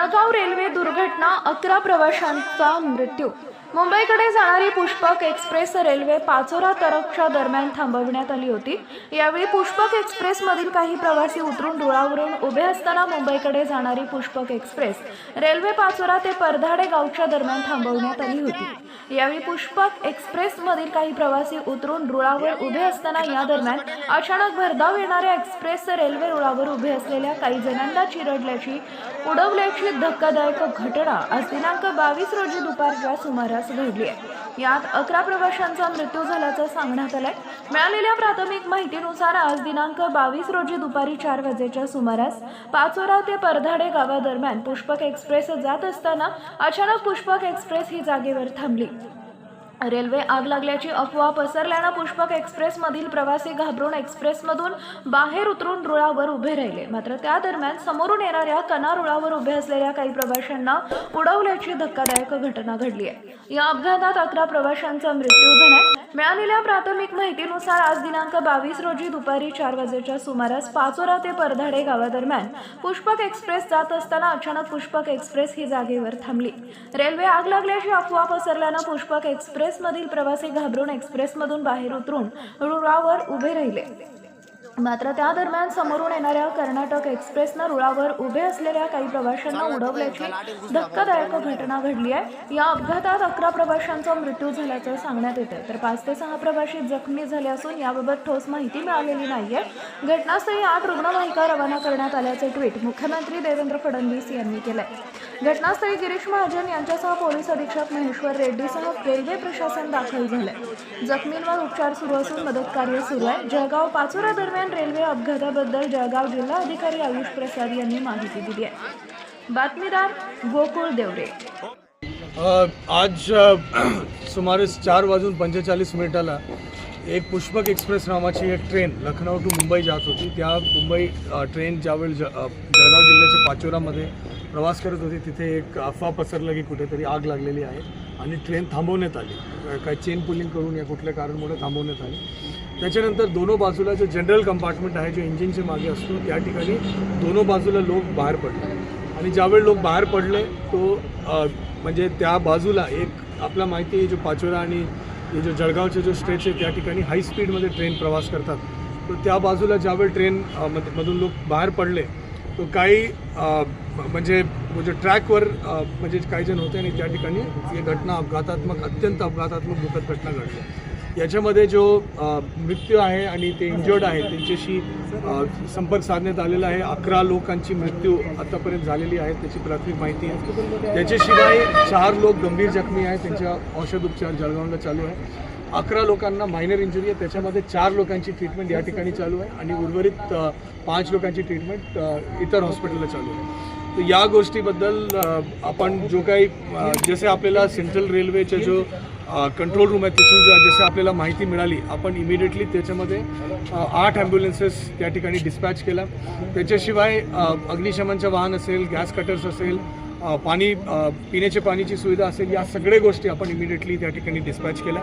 Jalgaon railway दुर्घटना अकरा प्रवाशांचा मृत्यू. मुंबईकडे जाणारी पुष्पक एक्सप्रेस रेल्वे पाचोरा तरकच्या दरम्यान थांबवण्यात आली होती. यावेळी पुष्पक एक्सप्रेसमधील काही प्रवासी उतरून रुळावरून उभे असताना मुंबईकडे जाणारी पुष्पक एक्सप्रेस रेल्वे पाचोरा ते परधाडे गावच्या दरम्यान थांबवण्यात आली होती. यावेळी पुष्पक एक्सप्रेसमधील काही प्रवासी उतरून रुळावर उभे असताना या दरम्यान अचानक भरधाव येणाऱ्या एक्सप्रेस रेल्वे रुळावर उभे असलेल्या काही जणांना चिरडल्याची उडवल्याची धक्कादायक घटना आज दिनांक बावीस रोजी दुपारच्या सुमारास घडली आहे. यात अकरा प्रवाशांचा मृत्यू झाल्याचं सांगण्यात आलंय. मिळालेल्या प्राथमिक माहितीनुसार आज दिनांक बावीस रोजी दुपारी चार वाजेच्या सुमारास पाचोरा ते परधाडे गावादरम्यान पुष्पक एक्सप्रेस जात असताना अचानक पुष्पक एक्सप्रेस ही जागेवर थांबली. रेल्वे आग लागल्याची अफवा पसरल्यानं पुष्पक एक्सप्रेसमधील प्रवासी घाबरून एक्सप्रेसमधून बाहेर उतरून रुळावर उभे राहिले. मात्र त्या दरम्यान समोरून येणाऱ्या कना रुळावर उभे असलेल्या काही प्रवाशांना उडवल्याची धक्कादायक घटना घडली आहे. या अपघातात अकरा प्रवाशांचा मृत्यू झाला मिळालेल्या प्राथमिक माहितीनुसार आज दिनांक बावीस रोजी दुपारी चार वाजेच्या सुमारास पाचोरा ते परधाडे गावादरम्यान पुष्पक एक्सप्रेस जात असताना अचानक पुष्पक एक्सप्रेस ही जागेवर थांबली. रेल्वे आग लागल्याची अफवा पसरल्यानं पुष्पक एक्सप्रेसमधील प्रवासी घाबरून एक्सप्रेसमधून बाहेर उतरून रुळावर उभे राहिले. मात्र त्या दरम्यान समोरून येणाऱ्या कर्नाटक एक्सप्रेसनं रुळावर उभे असलेल्या काही प्रवाशांना उडवल्याची धक्कादायक घटना घडली आहे. या अपघातात अकरा प्रवाशांचा मृत्यू झाल्याचं सांगण्यात येतं तर पाच ते सहा प्रवाशी जखमी झाले असून याबाबत ठोस माहिती मिळालेली नाहीये. घटनास्थळी आठ रुग्णवाहिका रवाना करण्यात आल्याचे ट्विट मुख्यमंत्री देवेंद्र फडणवीस यांनी केलंय. घटनास्थळी गिरीश महाजन यांच्यासह पोलीस अधीक्षक महेश्वर रेड्डीसह रेल्वे प्रशासन दाखल झालंय. जखमींवर उपचार सुरू असून मदत कार्य सुरू आहे. जळगाव पाचोरा दरम्यान रेल्वे अपघाताबद्दल जळगाव जिल्हा अधिकारी आयुष प्रसाद यांनी माहिती दिली आहे. बातमीदार गोकुळ देवरे. आज सुमारे चार वाजून पंचेचाळीस मिनिटाला एक पुष्पक एक्सप्रेस नावाची एक ट्रेन लखनौ टू मुंबई जात होती. त्या मुंबई ट्रेन ज्यावेळी ज जळगाव जिल्ह्याच्या पाचोरामध्ये प्रवास करत होती तिथे एक अफवा पसरला की कुठेतरी आग लागलेली आहे. आणि ट्रेन थांबवण्यात आली. काय चेन पुलिंग करून या कुठल्या कारणमुळे थांबवण्यात आली. त्याच्यानंतर दोनो बाजूला जो जनरल कंपार्टमेंट आहे जो इंजिनच्या मागे असतो त्या ठिकाणी दोनो बाजूला लोक बाहेर पडले. आणि ज्यावेळी लोक बाहेर पडले तो म्हणजे त्या बाजूला एक आपला माहिती आहे जो पाचोरा आणि हे जो जळगावचे जो स्ट्रेच आहे त्या ठिकाणी हाय स्पीडमध्ये ट्रेन प्रवास करतात. तर त्या बाजूला ज्यावेळी ट्रेन मधून लोक बाहेर पडले काही म्हणजे म्हणजे ट्रॅकवर म्हणजे काही जण होते आणि त्या ठिकाणी ही घटना अपघातात्मक अत्यंत अपघातात्मक दुःखद घटना घडली. याच्यामध्ये जो मृत्यू आहे आणि ते इंजर्ड आहे त्यांच्याशी संपर्क साधण्यात आलेला आहे. अकरा लोकांची मृत्यू आतापर्यंत झालेली आहे त्याची प्राथमिक माहिती आहे. त्याच्याशिवाय चार लोक गंभीर जखमी आहेत त्यांच्या औषधोपचार जळगावला चालू आहे. अकरा लोकांना मायनर इंजुरी आहे. त्याच्यामध्ये चार लोकांची ट्रीटमेंट या ठिकाणी चालू आहे आणि उर्वरित पाच लोकांची ट्रीटमेंट इतर हॉस्पिटलला चालू आहे. तर या गोष्टीबद्दल आपण जो काही जसे आपल्याला सेंट्रल रेल्वेचे जो कंट्रोल रूम आहे तिथून जसे आपल्याला माहिती मिळाली आपण इमिडिएटली त्याच्यामध्ये आठ ॲम्ब्युलन्सेस त्या ठिकाणी डिस्पॅच केला. त्याच्याशिवाय अग्निशमनचं वाहन असेल गॅस कटर्स असेल पाणी पिण्याच्या पाण्याची सुविधा असेल या सगळ्या गोष्टी आपण इमिडिएटली त्या ठिकाणी डिस्पॅच केल्या.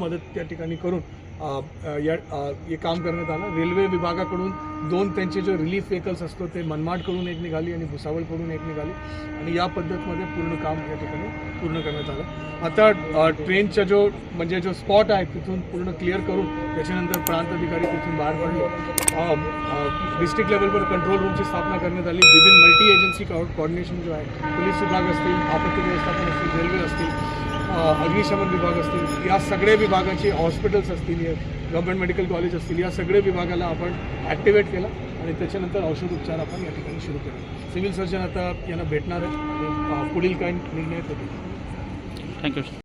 मदत त्या ठिकाणी करून या हे काम करण्यात आलं. रेल्वे विभागाकडून दोन त्यांचे जो रिलीफ व्हेकल्स असतो ते मनमाडकडून एक निघाली आणि भुसावळकडून एक निघाली. आणि या पद्धतीमध्ये पूर्ण काम या ठिकाणी पूर्ण करण्यात आलं. आता ट्रेनचा जो म्हणजे जो स्पॉट आहे तिथून पूर्ण क्लिअर करून त्याच्यानंतर प्रांत अधिकारी तिथून बाहेर पडले. डिस्ट्रिक्ट लेवलवर कंट्रोल रूमची स्थापना करण्यात आली. विभिन्न मल्टी एजन्सी कॉर्डिनेशन जो आहे पोलीस विभाग असतील आपत्ती व्यवस्थापन असतील रेल्वे असतील अग्निशमन विभाग असतील या सगळ्या विभागाचे हॉस्पिटल्स असतील गव्हर्मेंट गव्हर्नमेंट मेडिकल कॉलेज असतील या सगळ्या विभागाला आपण ॲक्टिवेट केला आणि त्याच्यानंतर औषध उपचार आपण या ठिकाणी सुरू केला. सिव्हिल सर्जन आता यांना भेटणार आहे पुढील काही निर्णय थँक्यू